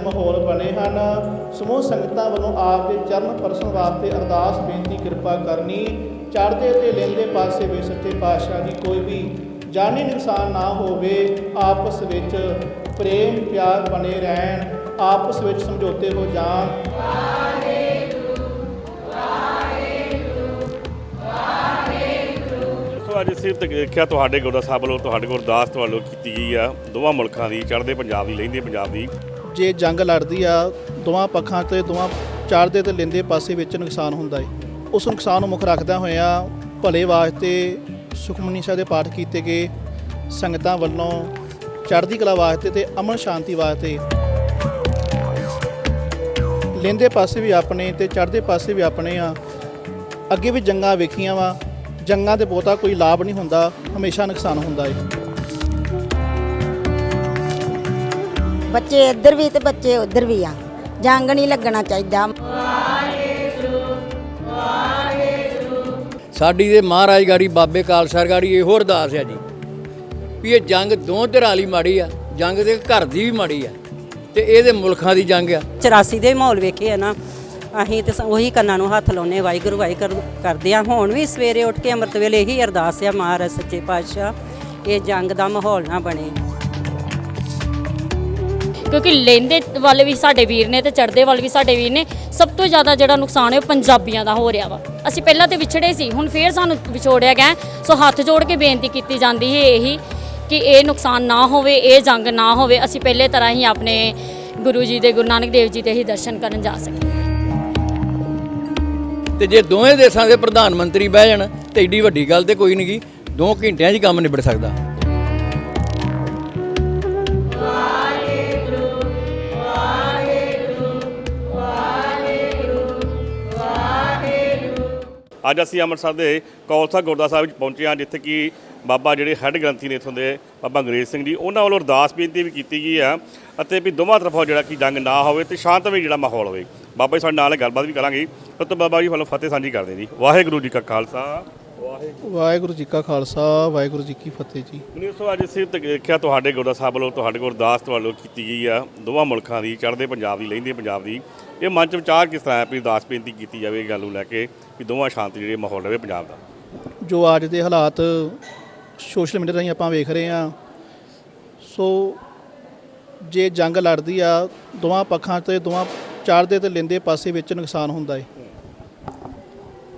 ਦੇ ਮਾਹੌਲ ਬਣੇ ਹਨ। ਸਮੂਹ ਸੰਗਤਾਂ ਵੱਲੋਂ ਆਪ ਦੇ ਚਰਨ ਪਰਸਨ ਵਾਸਤੇ ਅਰਦਾਸ, ਬੇਨਤੀ, ਕਿਰਪਾ ਕਰਨੀ। ਚੜ੍ਹਦੇ ਤੇ ਲੈਂਦੇ ਪਾਸੇ ਵੀ ਸੱਚੇ ਪਾਤਸ਼ਾਹ ਦੀ ਕੋਈ ਵੀ ਜਾਨੀ ਨੁਕਸਾਨ ਨਾ ਹੋਵੇ, ਆਪਸ ਵਿੱਚ ਪ੍ਰੇਮ, ਪਿਆਰ ਬਣੇ ਰਹਿਣ। ਆਪਸ ਵਿੱਚ ਸਮਝੌਤੇ ਹੋ ਜਾਣ। ਸੋ ਅੱਜ ਸਿਰਫ ਦੇਖਿਆ ਤੁਹਾਡੇ ਗੁਰਦਾ ਸਾਹਿਬ ਵੱਲੋਂ, ਤੁਹਾਡੇ ਕੋਲ ਅਰਦਾਸ ਵੱਲੋਂ ਕੀਤੀ ਗਈ ਆ। ਦੋਵਾਂ ਮੁਲਕਾਂ ਦੀ, ਚੜ੍ਹਦੇ ਪੰਜਾਬ ਦੀ, ਲਹਿੰਦੇ ਪੰਜਾਬ ਦੀ। ਜੇ ਜੰਗ ਲੜਦੀ ਆ, ਦੋਵਾਂ ਪੱਖਾਂ ਤੇ, ਦੋਵਾਂ ਚੜ੍ਹਦੇ ਤੇ ਲੈਂਦੇ ਪਾਸੇ ਵਿੱਚ ਨੁਕਸਾਨ ਹੁੰਦਾ ਏ। ਉਸ ਨੁਕਸਾਨ ਨੂੰ ਮੁੱਖ ਰੱਖਦਿਆਂ ਹੋਇਆਂ ਭਲੇ ਵਾਸਤੇ ਸੁਖਮਨੀ ਸਾਹਿਬ ਦੇ ਪਾਠ ਕੀਤੇ ਗਏ। ਸੰਗਤਾਂ ਵੱਲੋਂ ਚੜ੍ਹਦੀ ਕਲਾ ਵਾਸਤੇ ਤੇ ਅਮਨ ਸ਼ਾਂਤੀ ਵਾਸਤੇ ਲੈਂਦੇ ਪਾਸੇ ਵੀ ਆਪਣੇ ਤੇ ਚੜ੍ਹਦੇ ਪਾਸੇ ਵੀ ਆਪਣੇ ਆ। ਅੱਗੇ ਵੀ ਜੰਗਾਂ ਵੇਖੀਆਂ ਵਾ। ਜੰਗਾਂ ਤੇ ਬਹੁਤਾ ਕੋਈ ਲਾਭ ਨਹੀਂ ਹੁੰਦਾ, ਹਮੇਸ਼ਾ ਨੁਕਸਾਨ ਹੁੰਦਾ ਏ। ਬੱਚੇ ਇੱਧਰ ਵੀ ਤੇ ਬੱਚੇ ਉੱਧਰ ਵੀ ਆ। ਜੰਗ ਨਹੀਂ ਲੱਗਣਾ ਚਾਹੀਦਾ। ਸਾਡੀ ਦੇ ਮਹਾਰਾਜ ਗਾੜੀ ਬਾਬੇ ਕਾਲਸਰ ਗਾੜੀ ਇਹੋ ਅਰਦਾਸ ਹੈ ਜੀ ਵੀ ਇਹ ਜੰਗ ਦੋ ਧਿਰਾਂ ਲਈ ਮਾੜੀ ਆ ਜੰਗ ਦੇ ਘਰ ਦੀ ਵੀ ਮਾੜੀ ਆ ਤੇ ਇਹਦੇ ਮੁਲਕਾਂ ਦੀ ਜੰਗ ਆ। 84 ਦੇ ਮਾਹੌਲ ਵੇਖੇ ਆ ਨਾ ਅਸੀਂ ਤੇ ਸ- ਉਹੀ ਕੰਨਾਂ ਨੂੰ ਹੱਥ ਲਾਉਨੇ ਵਾਹਿਗੁਰੂ ਵਾਹਿਗੁਰੂ ਕਰਦੇ ਆ। ਹੁਣ ਵੀ ਸਵੇਰੇ ਉੱਠ ਕੇ ਅੰਮ੍ਰਿਤ ਵੇਲੇ ਇਹੀ ਅਰਦਾਸ ਆ ਮਹਾਰਾਜ ਸੱਚੇ ਪਾਤਸ਼ਾਹ ਇਹ ਜੰਗ ਦਾ ਮਾਹੌਲ ਨਾ ਬਣੇ। ਕਿਉਂਕਿ ਲੈਂਦੇ ਵਾਲੇ ਵੀ ਸਾਡੇ ਵੀਰ ਨੇ ਤੇ ਚੜਦੇ ਵਾਲੇ ਵੀ ਸਾਡੇ ਵੀਰ ਨੇ, ਸਭ ਤੋਂ ਜ਼ਿਆਦਾ ਜਿਹੜਾ ਨੁਕਸਾਨ ਹੈ ਉਹ ਪੰਜਾਬੀਆਂ ਦਾ ਹੋ ਰਿਹਾ ਵਾ। ਅਸੀਂ ਪਹਿਲਾਂ ਤੇ ਵਿਛੜੇ ਸੀ, ਹੁਣ ਫੇਰ ਸਾਨੂੰ ਵਿਛੋੜਿਆ ਗਿਆ ਸੋ ਹੱਥ ਜੋੜ ਕੇ ਬੇਨਤੀ ਕੀਤੀ ਜਾਂਦੀ ਹੈ ਇਹੀ ਕਿ ਇਹ ਨੁਕਸਾਨ ਨਾ ਹੋਵੇ, ਇਹ ਜੰਗ ਨਾ ਹੋਵੇ, ਅਸੀਂ ਪਹਿਲੇ ਤਰ੍ਹਾਂ ਹੀ ਆਪਣੇ ਗੁਰੂ ਜੀ ਦੇ, ਗੁਰੂ ਨਾਨਕ ਦੇਵ ਜੀ ਦੇ ਹੀ ਦਰਸ਼ਨ ਕਰਨ ਜਾ ਸਕੀਏ। ਤੇ ਜੇ ਦੋਵੇਂ ਦੇਸ਼ਾਂ ਦੇ ਪ੍ਰਧਾਨ ਮੰਤਰੀ ਬਹਿ ਜਾਣ, ਤੇ ਏਡੀ ਵੱਡੀ ਗੱਲ ਤੇ ਕੋਈ ਨਹੀਂ ਗੀ ਦੋ ਘੰਟਿਆਂ 'ਚ ਕੰਮ ਨਿਬੜ ਸਕਦਾ। ਅੱਜ ਅਸੀਂ ਅੰਮ੍ਰਿਤਸਰ ਦੇ ਕੌਲਸਾ ਗੁਰਦੁਆਰਾ ਸਾਹਿਬ ਵਿੱਚ ਪਹੁੰਚੇ ਹਾਂ ਜਿੱਥੇ ਕਿ ਬਾਬਾ ਜਿਹੜੇ ਹੈੱਡ ਗ੍ਰੰਥੀ ਨੇ ਇੱਥੋਂ ਦੇ ਬਾਬਾ ਅੰਗਰੇਜ਼ ਸਿੰਘ ਜੀ ਉਹਨਾਂ ਵੱਲੋਂ ਅਰਦਾਸ ਬੇਨਤੀ ਵੀ ਕੀਤੀ ਗਈ ਆ ਅਤੇ ਵੀ ਦੋਵਾਂ ਤਰਫੋਂ ਜਿਹੜਾ ਕਿ ਜੰਗ ਨਾ ਹੋਵੇ ਤੇ ਸ਼ਾਂਤਮਈ ਜਿਹੜਾ ਮਾਹੌਲ ਹੋਵੇ। ਬਾਬਾ ਜੀ ਸਾਡੇ ਨਾਲ ਗੱਲਬਾਤ ਵੀ ਕਰਾਂਗੇ। ਉਸ ਤੋਂ ਬਾਬਾ ਜੀ ਵੱਲੋਂ ਫਤਿਹ ਸਾਂਝੀ ਕਰਦੇ ਜੀ। ਵਾਹਿਗੁਰੂ ਜੀ ਕਾ ਖਾਲਸਾ। ਵਾਹਿਗੁਰੂ ਵਾਹਿਗੁਰੂ ਜੀ ਕਾ ਖਾਲਸਾ ਵਾਹਿਗੁਰੂ ਜੀ ਕੀ ਫਤਿਹ ਜੀ। ਮੈਨੂੰ ਸੋ ਅੱਜ ਸਿਰਫ ਦੇਖਿਆ ਤੁਹਾਡੇ ਗੁਰਦਾ ਸਾਹਿਬ ਵੱਲੋਂ ਤੁਹਾਡੇ ਕੋਲ ਅਰਦਾਸ ਵੱਲੋਂ ਕੀਤੀ ਗਈ ਆ। ਦੋਵਾਂ ਮੁਲਕਾਂ ਦੀ ਚੜ੍ਹਦੇ ਪੰਜਾਬ ਦੀ ਲਹਿੰਦੇ ਪੰਜਾਬ ਦੀ। ਇਹ ਮਨ ਚ ਵਿਚਾਰ ਕਿਸ ਤਰ੍ਹਾਂ ਹੈ? ਵੀ ਅਰਦਾਸ ਬੇਨਤੀ ਕੀਤੀ ਜਾਵੇ ਇਹ ਗੱਲ ਨੂੰ ਲੈ ਕੇ ਵੀ ਦੋਵਾਂ ਸ਼ਾਂਤੀ ਜਿਹੜੇ ਮਾਹੌਲ ਰਵੇ ਪੰਜਾਬ ਦਾ। ਜੋ ਅੱਜ ਦੇ ਹਾਲਾਤ ਸੋਸ਼ਲ ਮੀਡੀਆ ਰਾਹੀਂ ਆਪਾਂ ਵੇਖ ਰਹੇ ਹਾਂ, ਸੋ ਜੇ ਜੰਗ ਲੜਦੀ ਆ, ਦੋਵਾਂ ਪੱਖਾਂ ਤੇ, ਦੋਵਾਂ ਚੜ੍ਹਦੇ ਤੇ ਲੈਂਦੇ ਪਾਸੇ ਵਿੱਚ ਨੁਕਸਾਨ ਹੁੰਦਾ ਏ।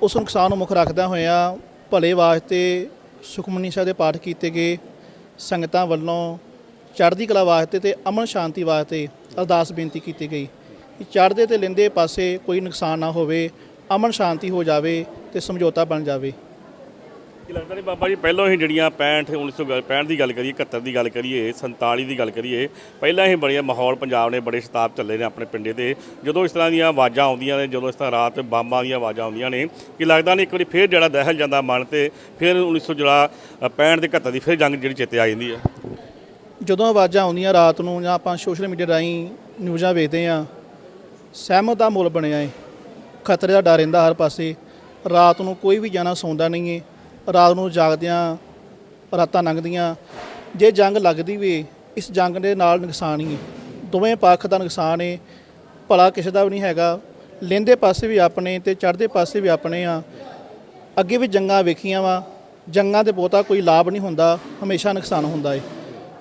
ਉਸ ਨੁਕਸਾਨ ਨੂੰ ਮੁੱਖ ਰੱਖਦਿਆਂ ਹੋਇਆਂ ਭਲੇ ਵਾਸਤੇ ਸੁਖਮਨੀ ਸਾਹਿਬ ਦੇ ਪਾਠ ਕੀਤੇ ਗਏ, ਸੰਗਤਾਂ ਵੱਲੋਂ ਚੜ੍ਹਦੀ ਕਲਾ ਵਾਸਤੇ ਤੇ ਅਮਨ ਸ਼ਾਂਤੀ ਵਾਸਤੇ ਅਰਦਾਸ ਬੇਨਤੀ ਕੀਤੀ ਗਈ। ਕਿ ਚੜ੍ਹਦੇ ਤੇ ਲੈਂਦੇ ਪਾਸੇ ਕੋਈ ਨੁਕਸਾਨ ਨਾ ਹੋਵੇ ਅਮਨ ਸ਼ਾਂਤੀ ਹੋ ਜਾਵੇ ਤੇ ਸਮਝੌਤਾ ਬਣ ਜਾਵੇ। ਕੀ ਲੱਗਦਾ ਨਹੀਂ ਬਾਬਾ ਜੀ ਪਹਿਲਾਂ ਹੀ ਜਿਹੜੀਆਂ 65 1965 ਦੀ ਗੱਲ ਕਰੀਏ 71 ਦੀ ਗੱਲ ਕਰੀਏ 47 ਦੀ ਗੱਲ ਕਰੀਏ ਪਹਿਲਾਂ ਹੀ ਬੜੀਆਂ ਮਾਹੌਲ ਪੰਜਾਬ ਨੇ ਬੜੇ ਸ਼ਤਾਬ ਚੱਲੇ ਨੇ ਆਪਣੇ ਪਿੰਡੇ ਤੇ। ਜਦੋਂ ਇਸ ਤਰ੍ਹਾਂ ਦੀਆਂ ਆਵਾਜ਼ਾਂ ਆਉਂਦੀਆਂ ਨੇ ਜਦੋਂ ਇਸ ਤਰ੍ਹਾਂ ਰਾਤ ਬੰਬਾਂ ਦੀਆਂ ਆਵਾਜ਼ਾਂ ਆਉਂਦੀਆਂ ਨੇ ਕਿ ਲੱਗਦਾ ਨਹੀਂ ਇੱਕ ਵਾਰੀ ਫੇਰ ਜਿਹੜਾ ਦਹਿਲ ਜਾਂਦਾ ਮਨ ਤੇ ਫਿਰ 1900 ਜਿਹੜਾ ਅ, 65 ਦੇ 71 ਦੀ ਫਿਰ ਜੰਗ ਜਿਹੜੀ ਚੇਤੇ ਆ ਜਾਂਦੀ ਹੈ। ਜਦੋਂ ਆਵਾਜ਼ਾਂ ਆਉਂਦੀਆਂ ਰਾਤ ਨੂੰ ਜਾਂ ਆਪਾਂ ਸੋਸ਼ਲ ਮੀਡੀਆ ਰਾਹੀਂ ਨਿਊਜ਼ਾਂ ਵੇਖਦੇ ਆ ਸਹਿਮਤ ਦਾ ਮੁੱਲ ਬਣਿਆ ਏ। ਖਤਰੇ ਦਾ ਡਰ ਰਹਿੰਦਾ ਹਰ ਪਾਸੇ। ਰਾਤ ਨੂੰ ਕੋਈ ਵੀ ਜਾਣਾ ਸੌਂਦਾ ਨਹੀਂ ਏ। ਰਾਤ ਨੂੰ ਜਾਗਦਿਆਂ ਰਾਤਾਂ ਲੰਘਦੀਆਂ। ਜੇ ਜੰਗ ਲੱਗਦੀ ਵੀ ਇਸ ਜੰਗ ਦੇ ਨਾਲ ਨੁਕਸਾਨ ਹੀ ਏ। ਦੋਵੇਂ ਪੱਖ ਦਾ ਨੁਕਸਾਨ ਏ। ਭਲਾ ਕਿਸੇ ਦਾ ਵੀ ਨਹੀਂ ਹੈਗਾ। ਲੈਂਦੇ ਪਾਸੇ ਵੀ ਆਪਣੇ ਤੇ ਚੜ੍ਹਦੇ ਪਾਸੇ ਵੀ ਆਪਣੇ ਆ। ਅੱਗੇ ਵੀ ਜੰਗਾਂ ਵੇਖੀਆਂ ਵਾ। ਜੰਗਾਂ ਤੇ ਬਹੁਤਾ ਕੋਈ ਲਾਭ ਨਹੀਂ ਹੁੰਦਾ। ਹਮੇਸ਼ਾ ਨੁਕਸਾਨ ਹੁੰਦਾ ਏ।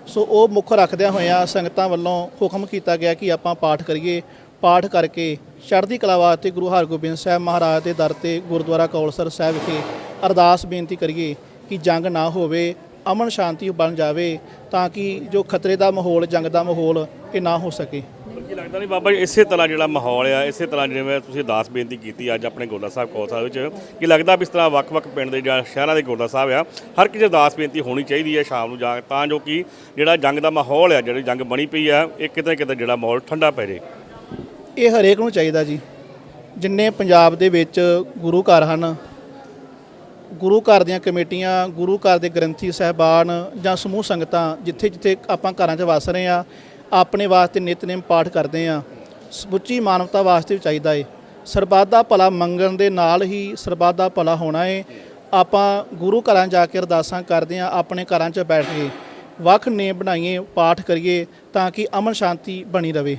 ਸੋ ਉਹ ਮੁੱਖ ਰੱਖਦਿਆਂ ਹੋਇਆਂ ਸੰਗਤਾਂ ਵੱਲੋਂ ਹੁਕਮ ਕੀਤਾ ਗਿਆ ਕਿ ਆਪਾਂ ਪਾਠ ਕਰੀਏ। ਪਾਠ ਕਰਕੇ ਚੜ੍ਹਦੀ ਕਲਾ ਵਾਸਤੇ ਗੁਰੂ ਹਰਗੋਬਿੰਦ ਸਾਹਿਬ ਮਹਾਰਾਜ ਦੇ ਦਰ ਤੇ ਗੁਰਦੁਆਰਾ ਕੌਲਸਰ ਸਾਹਿਬ ਵਿਖੇ ਅਰਦਾਸ ਬੇਨਤੀ ਕਰੀਏ ਕਿ ਜੰਗ ਨਾ ਹੋਵੇ, ਅਮਨ ਸ਼ਾਂਤੀ ਬਣ ਜਾਵੇ ਤਾਂ ਕਿ ਜੋ ਖਤਰੇ ਦਾ ਮਾਹੌਲ, ਜੰਗ ਦਾ ਮਾਹੌਲ ਇਹ ਨਾ ਹੋ ਸਕੇ। ਕੀ ਲੱਗਦਾ ਨਹੀਂ ਬਾਬਾ ਜੀ ਇਸੇ ਤਰ੍ਹਾਂ ਜਿਹੜਾ ਮਾਹੌਲ ਆ, ਇਸੇ ਤਰ੍ਹਾਂ ਜਿਵੇਂ ਤੁਸੀਂ ਅਰਦਾਸ ਬੇਨਤੀ ਕੀਤੀ ਅੱਜ ਆਪਣੇ ਗੋਲਾ ਸਾਹਿਬ ਕੌਲ ਸਾਹਿਬ ਵਿੱਚ, ਕੀ ਲੱਗਦਾ ਵੀ ਇਸ ਤਰ੍ਹਾਂ ਵੱਖ-ਵੱਖ ਪਿੰਡ ਦੇ ਜਾਂ ਸ਼ਹਿਰਾਂ ਦੇ ਗੋਲਾ ਸਾਹਿਬ ਆ, ਹਰ ਕਿਸੇ ਅਰਦਾਸ ਬੇਨਤੀ ਹੋਣੀ ਚਾਹੀਦੀ ਹੈ ਸ਼ਾਮ ਨੂੰ ਜਾ ਕੇ, ਤਾਂ ਜੋ ਕਿ ਜਿਹੜਾ ਜੰਗ ਦਾ ਮਾਹੌਲ ਆ, ਜਿਹੜੀ ਜੰਗ ਬਣੀ ਪਈ ਆ, ਇਹ ਕਿਤੇ ਕਿਤੇ ਜਿਹੜਾ ਮਾਹੌਲ ਠੰਡਾ ਪੈ ਜੇ। ਇਹ ਹਰੇਕ ਨੂੰ ਚਾਹੀਦਾ ਜੀ। ਜਿੰਨੇ ਪੰਜਾਬ ਦੇ ਵਿੱਚ ਗੁਰੂ ਘਰ ਹਨ, ਗੁਰੂ ਘਰ ਦੀਆਂ ਕਮੇਟੀਆਂ, ਗੁਰੂ ਘਰ ਦੇ ਗ੍ਰੰਥੀ ਸਹਿਬਾਨ ਜਾਂ ਸਮੂਹ ਸੰਗਤਾਂ ਜਿੱਥੇ ਜਿੱਥੇ ਆਪਾਂ ਘਰਾਂ 'ਚ ਵਸ ਰਹੇ ਆ ਆਪਣੇ ਵਾਸਤੇ ਨਿਤਨੇਮ ਪਾਠ ਕਰਦੇ ਆ ਸਮੁੱਚੀ ਮਾਨਵਤਾ ਵਾਸਤੇ ਵੀ ਚਾਹੀਦਾ ਏ। ਸਰਬੱਤ ਦਾ ਭਲਾ ਮੰਗਣ ਦੇ ਨਾਲ ਹੀ ਸਰਬੱਤ ਦਾ ਭਲਾ ਹੋਣਾ ਏ। ਆਪਾਂ ਗੁਰੂ ਘਰਾਂ ਜਾ ਕੇ ਅਰਦਾਸਾਂ ਕਰਦੇ ਆ ਆਪਣੇ ਘਰਾਂ 'ਚ ਬੈਠ ਕੇ ਵੱਖ ਨੇਮ ਬਣਾਈਏ, ਪਾਠ ਕਰੀਏ ਤਾਂ ਕਿ ਅਮਨ ਸ਼ਾਂਤੀ ਬਣੀ ਰਵੇ।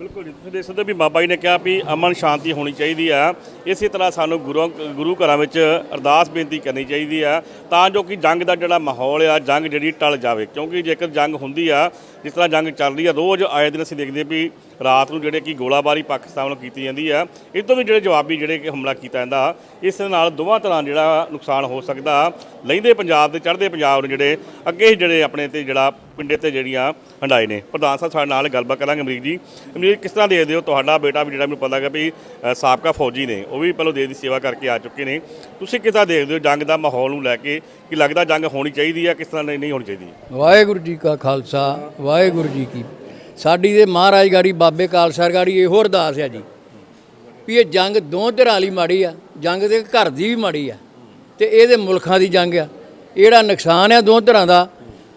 ਬਿਲਕੁਲ ਜੀ। ਤੁਸੀਂ ਦੇਖ ਸਕਦੇ ਹੋ ਵੀ ਬਾਬਾ ਜੀ ਨੇ ਕਿਹਾ ਵੀ ਅਮਨ ਸ਼ਾਂਤੀ ਹੋਣੀ ਚਾਹੀਦੀ ਆ। ਇਸੇ ਤਰ੍ਹਾਂ ਸਾਨੂੰ ਗੁਰੂ ਗੁਰੂ ਘਰਾਂ ਵਿੱਚ ਅਰਦਾਸ ਬੇਨਤੀ ਕਰਨੀ ਚਾਹੀਦੀ ਆ। ਤਾਂ ਜੋ ਕਿ ਜੰਗ ਦਾ ਜਿਹੜਾ ਮਾਹੌਲ ਆ, ਜੰਗ ਜਿਹੜੀ ਟਲ ਜਾਵੇ। ਕਿਉਂਕਿ ਜੇਕਰ ਜੰਗ ਹੁੰਦੀ ਆ ਜਿਸ ਤਰ੍ਹਾਂ ਜੰਗ ਚੱਲ ਰਹੀ ਆ, ਰੋਜ਼ ਆਏ ਦਿਨ ਅਸੀਂ ਦੇਖਦੇ ਵੀ ਰਾਤ ਨੂੰ ਜਿਹੜੇ ਕਿ ਗੋਲਾਬਾਰੀ ਪਾਕਿਸਤਾਨ ਵੱਲੋਂ ਕੀਤੀ ਜਾਂਦੀ ਆ, ਇਹ ਤੋਂ ਵੀ ਜਿਹੜੇ ਜਵਾਬੀ ਜਿਹੜੇ ਕਿ ਹਮਲਾ ਕੀਤਾ ਜਾਂਦਾ, ਇਸ ਨਾਲ ਦੋਵਾਂ ਤਰ੍ਹਾਂ ਜਿਹੜਾ ਨੁਕਸਾਨ ਹੋ ਸਕਦਾ। ਲੈਂਦੇ ਪੰਜਾਬ ਦੇ ਚੜ੍ਹਦੇ ਪੰਜਾਬ ਨੂੰ ਜਿਹੜੇ ਅੱਗੇ ਹੀ ਜਿਹੜੇ ਆਪਣੇ ਤੇ ਜਿਹੜਾ ਪਿੰਡੇ ਤੇ ਜਿਹੜੀਆਂ ਹੰਡਾਏ ਨੇ। ਪ੍ਰਧਾਨ ਸਾਹਿਬ ਸਾਡੇ ਨਾਲ ਗੱਲਬਾਤ ਕਰਾਂਗੇ ਅਮਰੀਕ ਜੀ। ਅਮਰੀਕ, ਕਿਸ ਤਰ੍ਹਾਂ ਦੇਖਦੇ ਹੋ ਤੁਹਾਡਾ ਬੇਟਾ ਵੀ ਜਿਹੜਾ ਮੈਨੂੰ ਪਤਾ ਹੈਗਾ ਵੀ ਸਾਬਕਾ ਫੌਜੀ ਨੇ, ਉਹ ਵੀ ਪਹਿਲਾਂ ਦੇਸ਼ ਦੀ ਸੇਵਾ ਕਰਕੇ ਆ ਚੁੱਕੇ ਨੇ। ਤੁਸੀਂ ਕਿਸ ਤਰ੍ਹਾਂ ਦੇਖਦੇ ਹੋ ਜੰਗ ਦਾ ਮਾਹੌਲ ਨੂੰ ਲੈ ਕੇ, ਕਿ ਲੱਗਦਾ ਜੰਗ ਹੋਣੀ ਚਾਹੀਦੀ ਆ, ਕਿਸ ਤਰ੍ਹਾਂ ਨਹੀਂ ਹੋਣੀ ਚਾਹੀਦੀ? ਵਾਹਿਗੁਰੂ ਜੀ ਕਾ ਖਾਲਸਾ ਵਾਹਿਗੁਰੂ ਜੀ ਕੀ ਸਾਡੀ ਦੇ ਮਹਾਰਾਜ ਗਾੜੀ, ਬਾਬੇ ਕਾਲਸਰ ਗਾੜੀ ਇਹੋ ਅਰਦਾਸ ਹੈ ਜੀ, ਵੀ ਇਹ ਜੰਗ ਦੋ ਧਿਰਾਂ ਵਾਲੀ ਮਾੜੀ ਆ, ਜੰਗ ਦੇ ਘਰ ਦੀ ਵੀ ਮਾੜੀ ਆ, ਤੇ ਇਹਦੇ ਮੁਲਕਾਂ ਦੀ ਜੰਗ ਆ। ਇਹੜਾ ਨੁਕਸਾਨ ਆ ਦੋ ਧਿਰਾਂ ਦਾ,